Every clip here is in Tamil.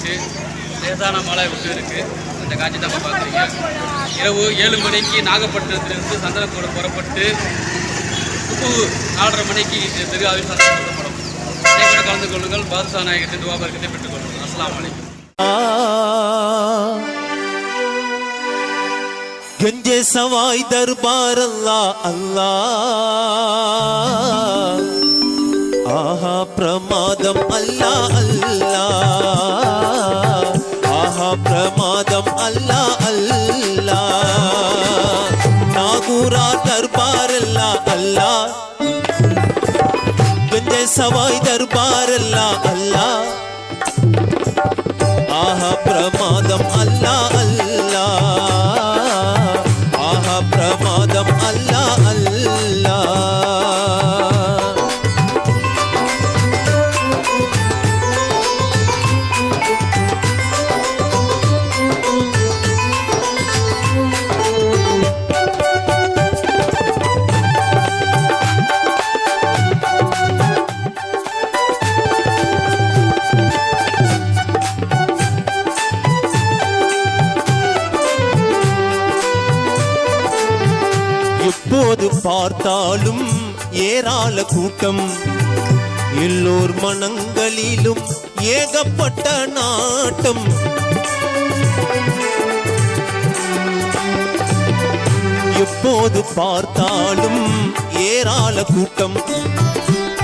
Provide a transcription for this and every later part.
ஆரம்பிச்சிருச்சு லேசான மழை விட்டு இருக்குது அந்த காட்சி நம்ம பார்க்குறீங்க. இரவு ஏழு மணிக்கு நாகப்பட்டினத்திலிருந்து சந்தனக்கூடம் புறப்பட்டு உப்பு நாலரை மணிக்கு திருவாவில் சந்தனப்படும் கூட கலந்து கொள்ளுங்கள். பாதுஷா நாயகத்தை துவாபரகத்தை பெற்றுக்கொள்ளுங்கள் அஸ்லாம் வலைக்கம் கெஞ்சே சவாய் தர்பார் அல்லா அல்லா. ஆஹா பிரமாதம் அல்லா அல்லா. பிரமாதம் அல்லா அல்லா. நாகூரா தர்பாரல்லா அல்லா. கஞ்ச சவாய் தர்பாரல்லா அல்லா. ஆஹா பிரமாதம் அல்லா அல்லா. ஆஹா பிரமாதம் அல்லா எப்போது பார்த்தாலும் ஏராள கூட்டம். எல்லோர் மனங்களிலும் ஏகப்பட்ட நாட்டம். எப்போது பார்த்தாலும் ஏராள கூட்டம்.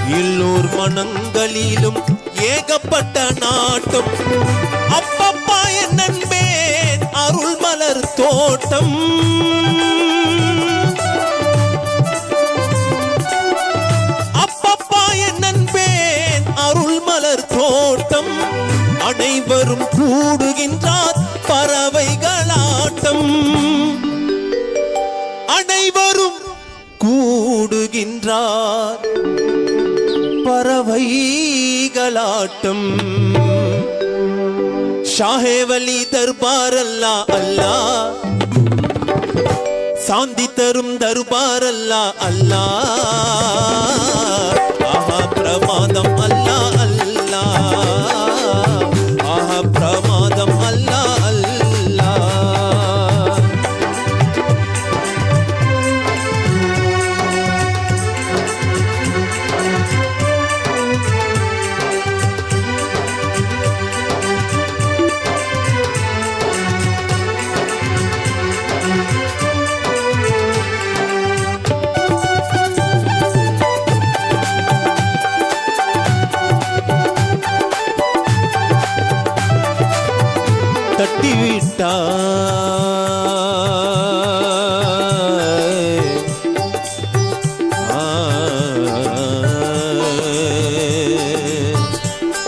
எல்லோர் மனங்களிலும் ஏகப்பட்ட நாட்டம். அப்பப்பா என் நண்பே அருள் மலர் தோட்டம். பலரும் கூடுகின்றார் பறவைகளாட்டம். அனைவரும் கூடுகின்றார் பறவைகளாட்டம். ஷாஹேவலி தர்பார் அல்லா அல்லா. சாந்தி தரும் தர்பார் அல்லா. ஆஹா பிரமாதம்.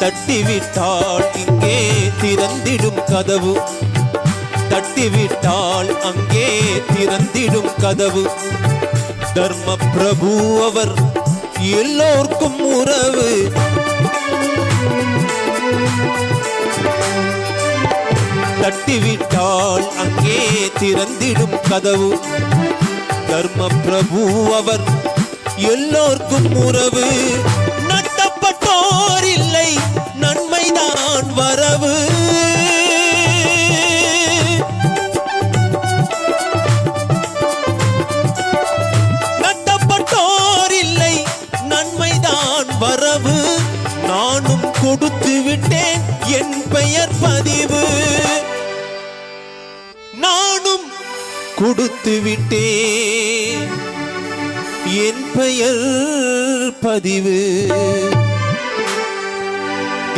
தட்டிவிட்டால் இங்கே திறந்திடும் கதவு. தட்டிவிட்டால் அங்கே திறந்திடும் கதவு. தர்ம பிரபு அவர் எல்லோர்க்கும் உறவு. தட்டிவிட்டால் அங்கே திறந்திடும் கதவு. தர்ம பிரபு அவர் எல்லோர்க்கும் உறவு. நட்டப்பட்டோர் இல்லை. நான் வரவு. நட்டப்பட்டோர் இல்லை நன்மைதான் வரவு. நானும் கொடுத்து விட்டேன் என் பெயர் பதிவு. நானும் கொடுத்து விட்டேன் என் பெயர் பதிவு.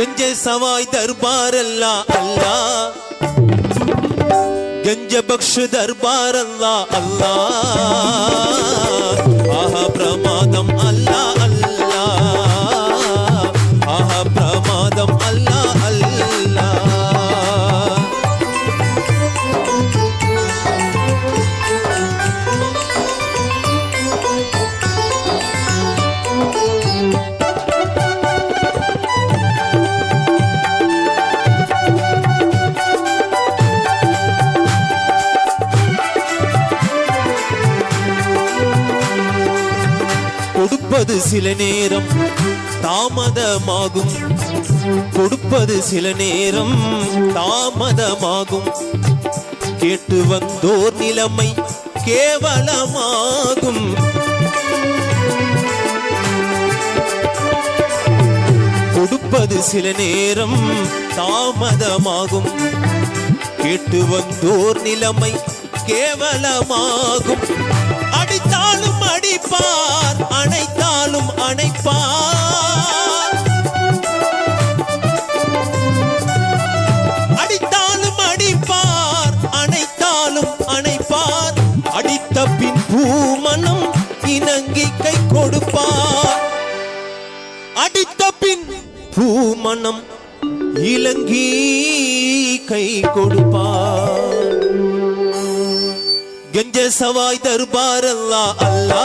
கஞ்ச சவாய் தர்பார் அல்லா. அல்லா கஞ்ச பக்ஷு தர்பார் சில நேரம் தாமதமாகும். கொடுப்பது சில நேரம் தாமதமாகும். கேட்டு வந்தோர் நிலைமை கேவலமாகும். கொடுப்பது சில நேரம் தாமதமாகும். கேட்டு வந்தோர் நிலைமை கேவலமாகும். அடிப்பார் அணைத்தாலும் அணைப்பார். அடித்தாலும் அடிப்பார் அணைத்தாலும் அணைப்பார். அடித்த பின் பூமனம் இணங்கி கை கொடுப்பார். அடித்த பின் பூமனம் இலங்கி கை கொடுப்பார். கெஞ்ச சவாய் தருபாரல்லா அல்ல அல்லா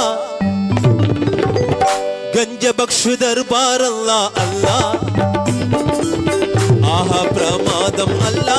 கஞ்ச பக்ஷு தர்பார் அல்லா அல்லா ஆஹா பிரமாதம் அல்லா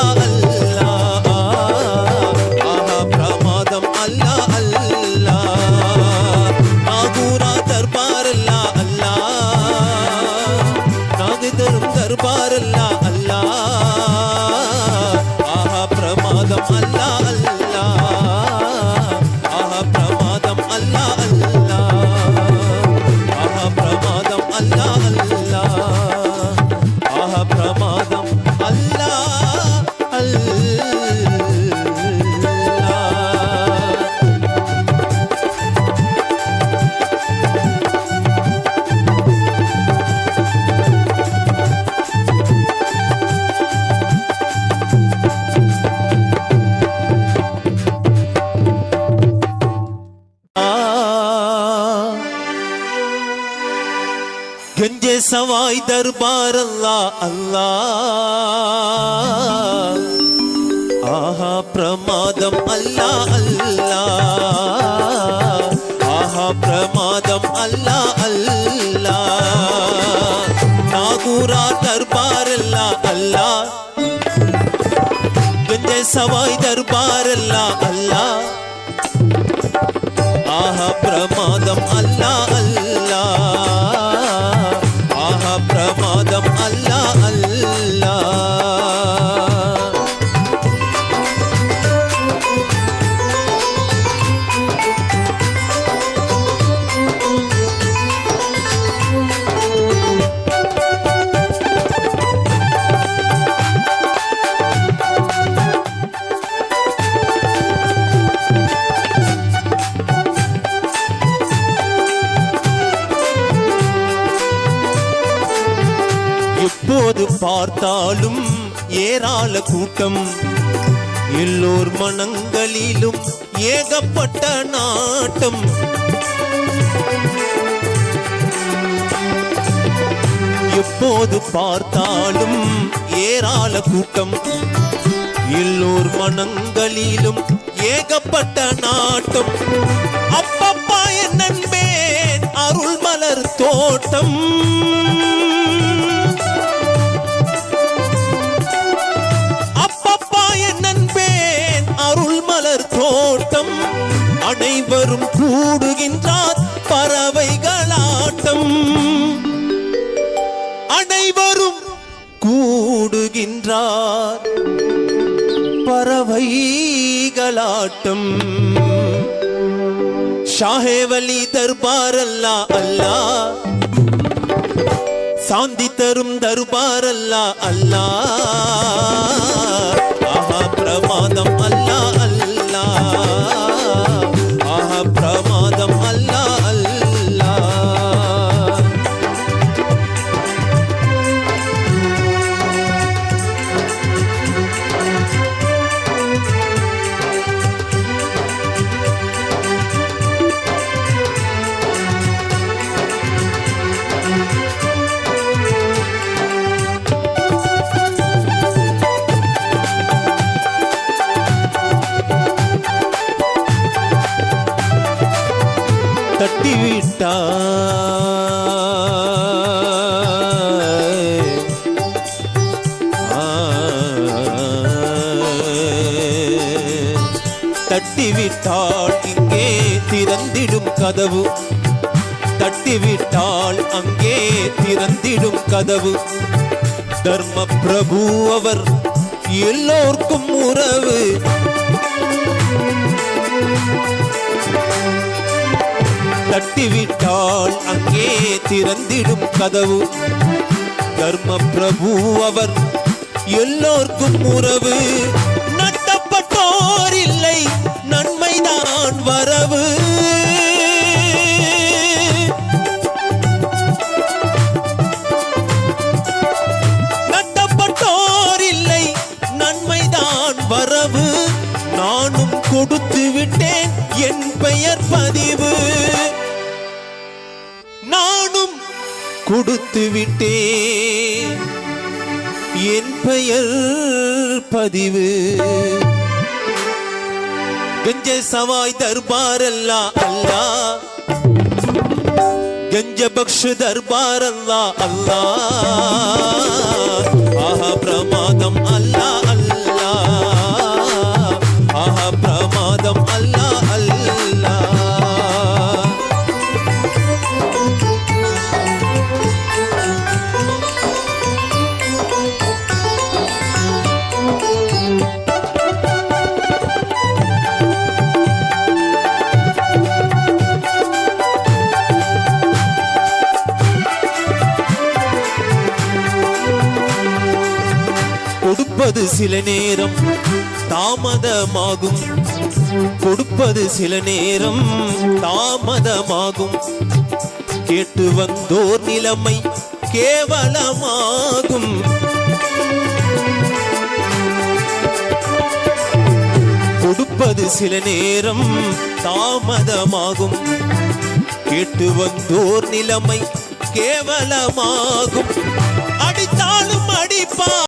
சவாய் தர்பார் அல்லா அல்லா. ஆஹா பிரமாதம் அல்லா அல்லா. ஆஹா பிரமாதம் அல்லா அல்லா. நாகூரா தர்பார் அல்லா அல்லா. கஞ்சே சவாய் தர்பார் அல்லா அல்லா. ஆஹா பிரமாதம் அல்லா அல்லா. பார்த்தாலும் ஏராள கூட்டம். எல்லோர் மனங்களிலும் ஏகப்பட்ட நாட்டம். எப்போது பார்த்தாலும் ஏராள கூட்டம். எல்லோர் மனங்களிலும் ஏகப்பட்ட நாட்டம். அப்பப்பா என் நண்பேன் அருள் மலர் தோட்டம். அனைவரும் கூடுகின்றார் பறவைகளாட்டம். அனைவரும் கூடுகின்றார் பறவைகளாட்டம். ஷாஹேவலி தர்பார் அல்லா அல்லா. சாந்தி தரும் தர்பார் அல்லா அல்லா. ஆஹா பிரமாதம் அல்லா அல்லா. தட்டிவிட்டால் இங்கே திறந்திடும் கதவு. தட்டிவிட்டால் அங்கே திறந்திடும் கதவு. தர்ம பிரபு அவர் எல்லோர்க்கும் உறவு. தட்டிவிட்டால் அங்கே திறந்திடும் கதவு. தர்ம பிரபு அவர் எல்லோர்க்கும் உறவு. நட்டப்பட்டோர் இல்லை. நான் வரவு. நட்டப்பட்டோர் இல்லை நன்மைதான் வரவு. நானும் கொடுத்து விட்டேன் என் பெயர் பதிவு. நானும் கொடுத்து விட்டேன் என் பெயர் பதிவு. கஞ்ச சவாய் தர்பாரல்லா அல்லா. கஞ்ச பக்ஷு தர்பாரல்லா அல்லா. ஆஹா பிரமாதம் அல்லா அல்லா. சில நேரம் தாமதமாகும். கொடுப்பது சில நேரம் தாமதமாகும். கேட்டு வந்தோர் நிலைமை கேவலமாகும். கொடுப்பது சில நேரம் தாமதமாகும். கேட்டு வந்தோர் நிலைமை கேவலமாகும். அடித்தாலும் அடிப்பா